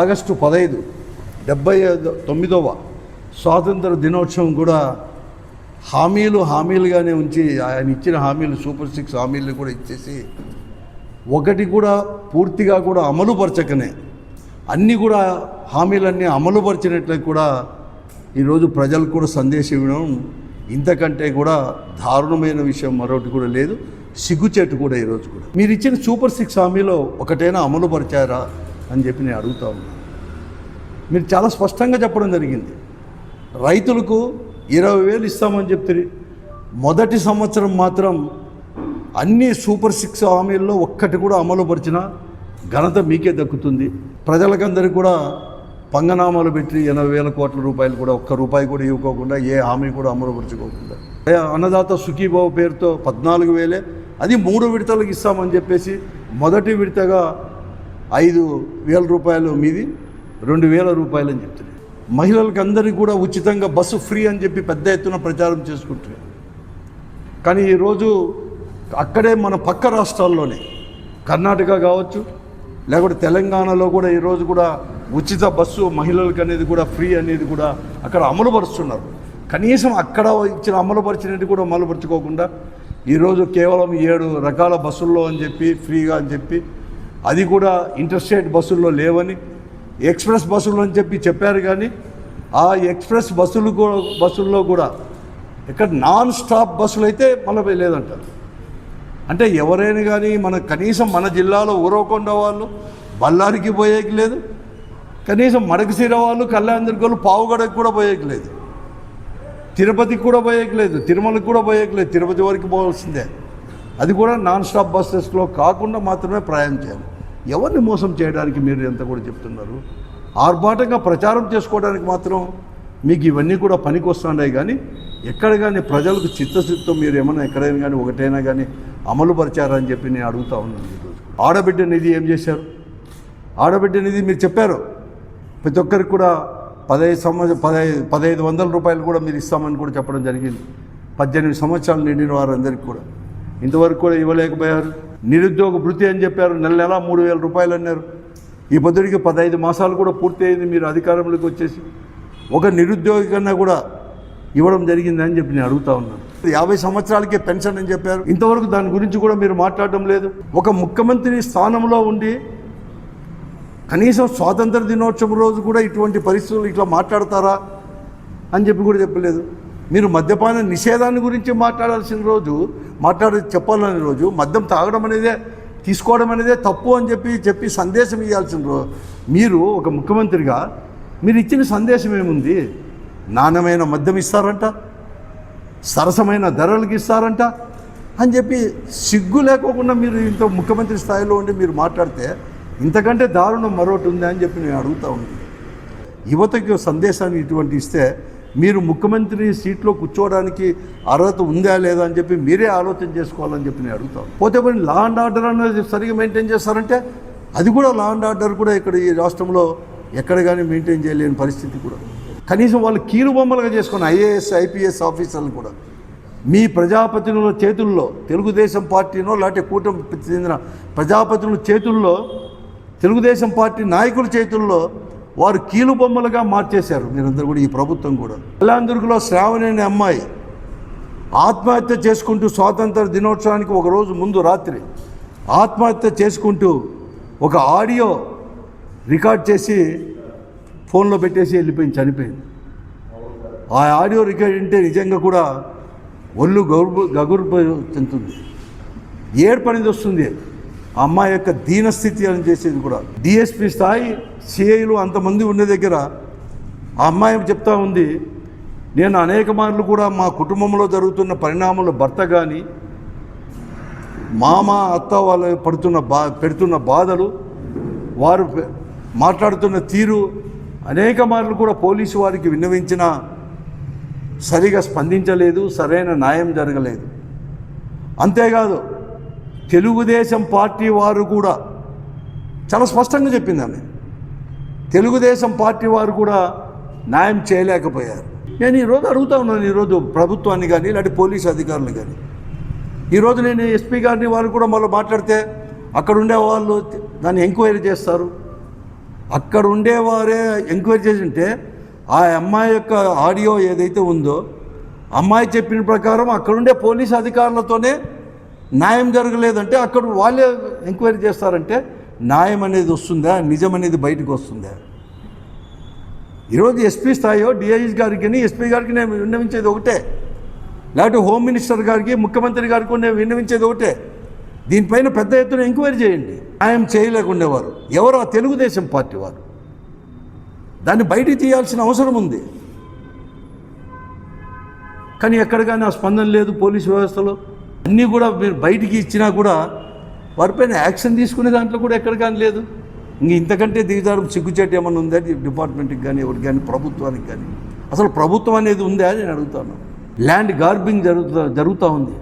August పదహైదు డెబ్బై తొమ్మిదవ స్వాతంత్ర దినోత్సవం కూడా హామీలు హామీలుగానే ఉంచి ఆయన ఇచ్చిన హామీలు సూపర్ సిక్స్ హామీలు కూడా ఇచ్చేసి ఒకటి కూడా పూర్తిగా కూడా అమలుపరచకనే. అన్నీ కూడా హామీలన్నీ అమలుపరిచినట్లు కూడా ఈరోజు ప్రజలకు కూడా సందేశం ఇవ్వడం ఇంతకంటే కూడా దారుణమైన విషయం మరొకటి కూడా లేదు. సిగ్గుచేటు కూడా ఈరోజు కూడా. మీరు ఇచ్చిన సూపర్ సిక్స్ హామీలో ఒకటైనా అమలుపరిచారా? అని చెప్పి నేను అడుగుతా ఉన్నాను మీరు చాలా స్పష్టంగా చెప్పడం జరిగింది. రైతులకు ఇరవై వేలు ఇస్తామని చెప్తే మొదటి సంవత్సరం మాత్రం అన్ని సూపర్ సిక్స్ హామీల్లో ఒక్కటి కూడా అమలుపరిచిన ఘనత మీకే దక్కుతుంది. ప్రజలకందరికీ కూడా పంగనామాలు పెట్టి ఎనభై వేల కోట్ల రూపాయలు కూడా ఒక్క రూపాయి కూడా ఇవ్వకోకుండా ఏ హామీ కూడా అమలుపరచుకోకుండా. అన్నదాత సుఖీబాబు పేరుతో పద్నాలుగు వేలే అది మూడు విడతలకు ఇస్తామని చెప్పేసి మొదటి విడతగా ఐదు వేల రూపాయలు మీది రెండు వేల రూపాయలు అని చెప్తుంది మహిళలకు అందరికీ కూడా ఉచితంగా బస్సు ఫ్రీ అని చెప్పి పెద్ద ఎత్తున ప్రచారం చేసుకుంటున్నారు కానీ ఈరోజు అక్కడే మన పక్క రాష్ట్రాల్లోనే కర్ణాటక కావచ్చు లేకపోతే తెలంగాణలో కూడా ఈరోజు కూడా ఉచిత బస్సు మహిళలకు అనేది కూడా ఫ్రీ అనేది కూడా అక్కడ అమలుపరుస్తున్నారు. కనీసం అక్కడ ఇచ్చిన అమలుపరిచినట్టు కూడా అమలుపరుచుకోకుండా ఈరోజు కేవలం ఏడు రకాల బస్సుల్లో అని చెప్పి ఫ్రీగా అని చెప్పి అది కూడా ఇంటర్స్టేట్ బస్సుల్లో లేవని ఎక్స్ప్రెస్ బస్సులు అని చెప్పి చెప్పారు కానీ ఆ ఎక్స్ప్రెస్ బస్సులు కూడా బస్సుల్లో కూడా ఇక్కడ నాన్ స్టాప్ బస్సులు అయితే మళ్ళీ లేదంటారు. అంటే ఎవరైనా కానీ మన కనీసం మన జిల్లాలో ఊరవకొండ వాళ్ళు బళ్ళారికి పోయేకి లేదు. కనీసం మడకసీర వాళ్ళు కళ్యాణదుర్గ వాళ్ళు పావుగడకు కూడా పోయేకి లేదు. తిరుపతికి కూడా పోయేకి లేదు. తిరుమలకి కూడా పోయేకి లేదు. తిరుపతి వరకు పోవాల్సిందే. అది కూడా నాన్ స్టాప్ బస్సెస్లో కాకుండా మాత్రమే ప్రయాణం చేయాలి. ఎవరిని మోసం చేయడానికి మీరు ఎంత కూడా చెప్తున్నారు? ఆర్భాటంగా ప్రచారం చేసుకోవడానికి మాత్రం మీకు ఇవన్నీ కూడా పనికి వస్తున్నాయి కానీ ఎక్కడ కానీ ప్రజలకు చిత్తశుద్ధితో మీరు ఏమైనా ఎక్కడైనా కానీ ఒకటైనా కానీ అమలు పరిచారని చెప్పి నేను అడుగుతా ఉన్నాను ఈరోజు ఆడబిడ్డ నిధి ఏం చేశారు? ఆడబిడ్డ నిధి మీరు చెప్పారు. ప్రతి ఒక్కరికి కూడా పదహైదు సంవత్సరం పదహైదు పదహైదు వందల రూపాయలు కూడా మీరు ఇస్తామని కూడా చెప్పడం జరిగింది. పద్దెనిమిది సంవత్సరాలు నిండిన వారందరికీ కూడా. ఇంతవరకు కూడా ఇవ్వలేకపోయారు. నిరుద్యోగ భృతి అని చెప్పారు. నెల నెల మూడు వేల రూపాయలు అన్నారు. ఈ పొద్దుడికి పదహైదు మాసాలు కూడా పూర్తి అయింది మీరు అధికారంలోకి వచ్చేసి. ఒక నిరుద్యోగి కన్నా కూడా ఇవ్వడం జరిగిందని చెప్పి నేను అడుగుతా ఉన్నాను. యాభై సంవత్సరాలకే పెన్షన్ అని చెప్పారు. ఇంతవరకు దాని గురించి కూడా మీరు మాట్లాడడం లేదు. ఒక ముఖ్యమంత్రి స్థానంలో ఉండి కనీసం స్వాతంత్ర దినోత్సవం రోజు కూడా ఇటువంటి పరిస్థితులు ఇట్లా మాట్లాడతారా అని చెప్పి కూడా చెప్పలేదు. మీరు మద్యపాన నిషేధాన్ని గురించి మాట్లాడాల్సిన రోజు మాట్లాడి చెప్పాలని రోజు మద్యం తాగడం అనేదే తీసుకోవడం అనేదే తప్పు అని చెప్పి చెప్పి సందేశం ఇవ్వాల్సిన రోజు మీరు ఒక ముఖ్యమంత్రిగా మీరు ఇచ్చిన సందేశం ఏముంది? నాణ్యమైన మద్యం ఇస్తారంట సరసమైన ధరలకు ఇస్తారంట అని చెప్పి సిగ్గు లేకోకుండా మీరు ఇంత ముఖ్యమంత్రి స్థాయిలో ఉండి మీరు మాట్లాడితే ఇంతకంటే దారుణం మరొకటి ఉంది అని చెప్పి నేను అడుగుతా ఉంది యువతకి సందేశాన్ని ఇటువంటి ఇస్తే మీరు ముఖ్యమంత్రి సీట్లో కూర్చోవడానికి అర్హత ఉందా లేదా అని చెప్పి మీరే ఆలోచన చేసుకోవాలని చెప్పి నేను అడుగుతాను. పోతే పోయి లా అండ్ ఆర్డర్ అనేది సరిగా మెయింటైన్ చేస్తారంటే అది కూడా లా అండ్ ఆర్డర్ కూడా ఇక్కడ ఈ రాష్ట్రంలో ఎక్కడ కానీ మెయింటైన్ చేయలేని పరిస్థితి కూడా. కనీసం వాళ్ళు కీలు బొమ్మలుగా చేసుకున్న ఐఏఎస్ ఐపీఎస్ ఆఫీసర్లు కూడా. మీ ప్రజాప్రతినిధుల చేతుల్లో తెలుగుదేశం పార్టీనో లేకపోతే కూటమి చెందిన ప్రజాప్రతినిధుల చేతుల్లో తెలుగుదేశం పార్టీ నాయకుల చేతుల్లో వారు కీలు బొమ్మలుగా మార్చేశారు. మీరందరూ కూడా ఈ ప్రభుత్వం కూడా. కళ్యాణదుర్గలో శ్రావణి అనే అమ్మాయి ఆత్మహత్య చేసుకుంటూ స్వాతంత్ర దినోత్సవానికి ఒక రోజు ముందు రాత్రి ఆత్మహత్య చేసుకుంటూ ఒక ఆడియో రికార్డ్ చేసి ఫోన్లో పెట్టేసి వెళ్ళిపోయింది చనిపోయింది. ఆ ఆడియో రికార్డ్ అంటే నిజంగా కూడా ఒళ్ళు గౌరు గగురు చెందుతుంది. ఏడు అనేది వస్తుంది. అమ్మాయి యొక్క దీనస్థితి అని చేసేది కూడా. డిఎస్పి స్థాయి సిఐలు అంతమంది ఉండే దగ్గర ఆ అమ్మాయి చెప్తా ఉంది నేను అనేక మార్లు కూడా మా కుటుంబంలో జరుగుతున్న పరిణామాలు భర్త కానీ మామ అత్త వాళ్ళు పడుతున్న బా పెడుతున్న బాధలు వారు మాట్లాడుతున్న తీరు అనేక మార్లు కూడా పోలీసు వారికి విన్నవించిన సరిగా స్పందించలేదు సరైన న్యాయం జరగలేదు. అంతేకాదు తెలుగుదేశం పార్టీ వారు కూడా చాలా స్పష్టంగా చెప్పింది ఆమె. తెలుగుదేశం పార్టీ వారు కూడా న్యాయం చేయలేకపోయారు. నేను ఈరోజు అడుగుతా ఉన్నాను ఈరోజు ప్రభుత్వాన్ని కానీ లేకపోతే పోలీసు అధికారులు కానీ ఈరోజు నేను ఎస్పీ గారిని వారు కూడా మళ్ళీ మాట్లాడితే అక్కడ ఉండే వాళ్ళు దాన్ని ఎంక్వైరీ చేస్తారు. అక్కడ ఉండేవారే ఎంక్వైరీ చేసి ఉంటే ఆ అమ్మాయి యొక్క ఆడియో ఏదైతే ఉందో అమ్మాయి చెప్పిన ప్రకారం అక్కడుండే పోలీస్ అధికారులతోనే న్యాయం జరగలేదంటే అక్కడ వాళ్ళే ఎంక్వైరీ చేస్తారంటే న్యాయం అనేది వస్తుందా నిజం అనేది బయటకు వస్తుందా? ఈరోజు ఎస్పీ స్థాయిలో డిఐజీ గారికి ఎస్పీ గారికి నేను విన్నవించేది ఒకటే. లేకపోతే హోమ్ మినిస్టర్ గారికి ముఖ్యమంత్రి గారికి నేను విన్నవించేది ఒకటే. దీనిపైన పెద్ద ఎత్తున ఎంక్వైరీ చేయండి. న్యాయం చేయలేకుండేవారు ఎవరు? ఆ తెలుగుదేశం పార్టీ వారు. దాన్ని బయటికి తీయాల్సిన అవసరం ఉంది. కానీ ఎక్కడ కానీ ఆ స్పందన లేదు పోలీస్ వ్యవస్థలో. అన్నీ కూడా మీరు బయటికి ఇచ్చినా కూడా వారిపైన యాక్షన్ తీసుకునే దాంట్లో కూడా ఎక్కడ కానీ లేదు. ఇంక ఇంతకంటే దిగజారం సిగ్గుచేటు ఏమన్నా ఉందా? డిపార్ట్మెంట్కి కానీ ఎవరికి కానీ ప్రభుత్వానికి కానీ. అసలు ప్రభుత్వం అనేది ఉందా అని నేను అడుగుతాను. ల్యాండ్ గార్బింగ్ జరుగుతా జరుగుతూ ఉంది.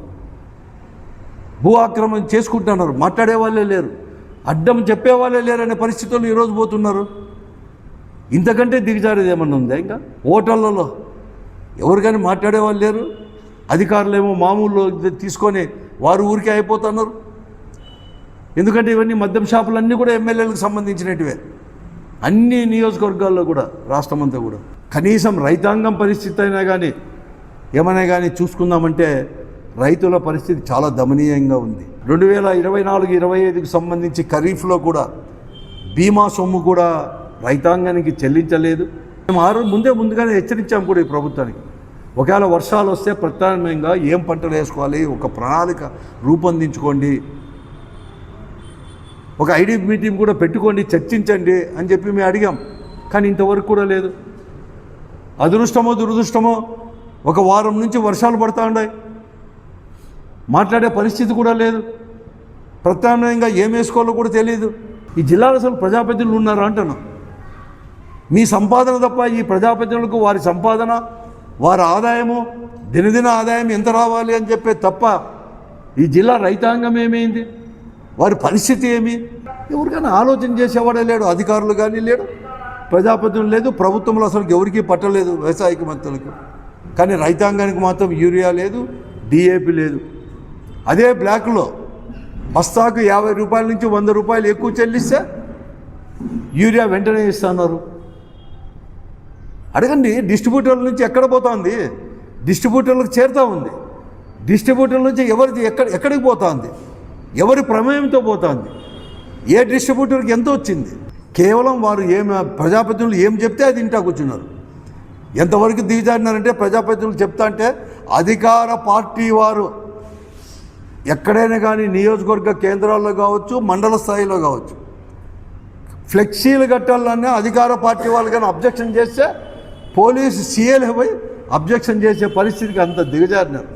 భూ ఆక్రమణ చేసుకుంటున్నారు. మాట్లాడే వాళ్ళే లేరు. అడ్డం చెప్పే వాళ్ళే లేరు అనే పరిస్థితుల్లో ఈరోజు పోతున్నారు. ఇంతకంటే దిగజారేది ఏమన్నా ఉందా ఇంకా? ఓటర్లలో ఎవరు కానీ మాట్లాడే వాళ్ళు లేరు. అధికారులు ఏమో మామూలు తీసుకొని వారు ఊరికే అయిపోతున్నారు. ఎందుకంటే ఇవన్నీ మద్యం షాపులు అన్నీ కూడా ఎమ్మెల్యేలకు సంబంధించినటివే. అన్ని నియోజకవర్గాల్లో కూడా రాష్ట్రం అంతా కూడా. కనీసం రైతాంగం పరిస్థితి అయినా కానీ ఏమైనా కానీ చూసుకుందామంటే రైతుల పరిస్థితి చాలా దమనీయంగా ఉంది. రెండు వేల ఇరవై నాలుగు ఇరవై ఐదుకి సంబంధించి ఖరీఫ్లో కూడా బీమా సొమ్ము కూడా రైతాంగానికి చెల్లించలేదు. మేము ఆరు ముందే ముందుగానే హెచ్చరించాము కూడా ఈ ప్రభుత్వానికి. ఒకవేళ వర్షాలు వస్తే ప్రత్యామ్నాయంగా ఏం పంటలు వేసుకోవాలి? ఒక ప్రణాళిక రూపొందించుకోండి. ఒక ఐడి మీటింగ్ కూడా పెట్టుకోండి చర్చించండి అని చెప్పి మేము అడిగాం. కానీ ఇంతవరకు కూడా లేదు. అదృష్టమో దురదృష్టమో ఒక వారం నుంచి వర్షాలు పడుతూ ఉన్నాయి. మాట్లాడే పరిస్థితి కూడా లేదు. ప్రత్యామ్నాయంగా ఏం వేసుకోవాలో కూడా తెలియదు ఈ జిల్లాలో అసలు ప్రజాప్రతినిధులు ఉన్నారా అంటున్నాం. మీ సంపాదన తప్ప ఈ ప్రజాప్రతినిధులకు వారి సంపాదన వారి ఆదాయము దినదిన ఆదాయం ఎంత రావాలి అని చెప్పే తప్ప ఈ జిల్లా రైతాంగం ఏమైంది? వారి పరిస్థితి ఏమి? ఎవరికైనా ఆలోచన చేసేవాడే లేడు అధికారులు కానీ లేడు ప్రజాప్రతినిధులు లేదు ప్రభుత్వంలో అసలు ఎవరికీ పట్టలేదు వ్యవసాయక మంత్రులకు. కానీ రైతాంగానికి మాత్రం యూరియా లేదు డిఏపి లేదు. అదే బ్లాక్లో బస్తాకు యాభై రూపాయల నుంచి వంద రూపాయలు ఎక్కువ చెల్లిస్తే యూరియా వెంటనే ఇస్తున్నారు. అడగండి డిస్ట్రిబ్యూటర్ల నుంచి ఎక్కడ పోతోంది? డిస్ట్రిబ్యూటర్లకు చేరుతూ ఉంది. డిస్ట్రిబ్యూటర్ల నుంచి ఎవరిది ఎక్కడ ఎక్కడికి పోతోంది? ఎవరి ప్రమేయంతో పోతోంది? ఏ డిస్ట్రిబ్యూటర్కి ఎంత వచ్చింది? కేవలం వారు ఏం ప్రజాప్రతినిధులు ఏం చెప్తే అది ఇంటా కూర్చున్నారు. ఎంతవరకు దిగజారినారంటే ప్రజాప్రతినిధులు చెప్తా అంటే అధికార పార్టీ వారు ఎక్కడైనా కానీ నియోజకవర్గ కేంద్రాల్లో కావచ్చు మండల స్థాయిలో కావచ్చు. ఫ్లెక్సీలు కట్టాలన్నా అధికార పార్టీ వాళ్ళు కానీ అబ్జెక్షన్ చేస్తే పోలీసు సీఎల్ పోయి అబ్జెక్షన్ చేసే పరిస్థితికి అంత దిగజారినారు.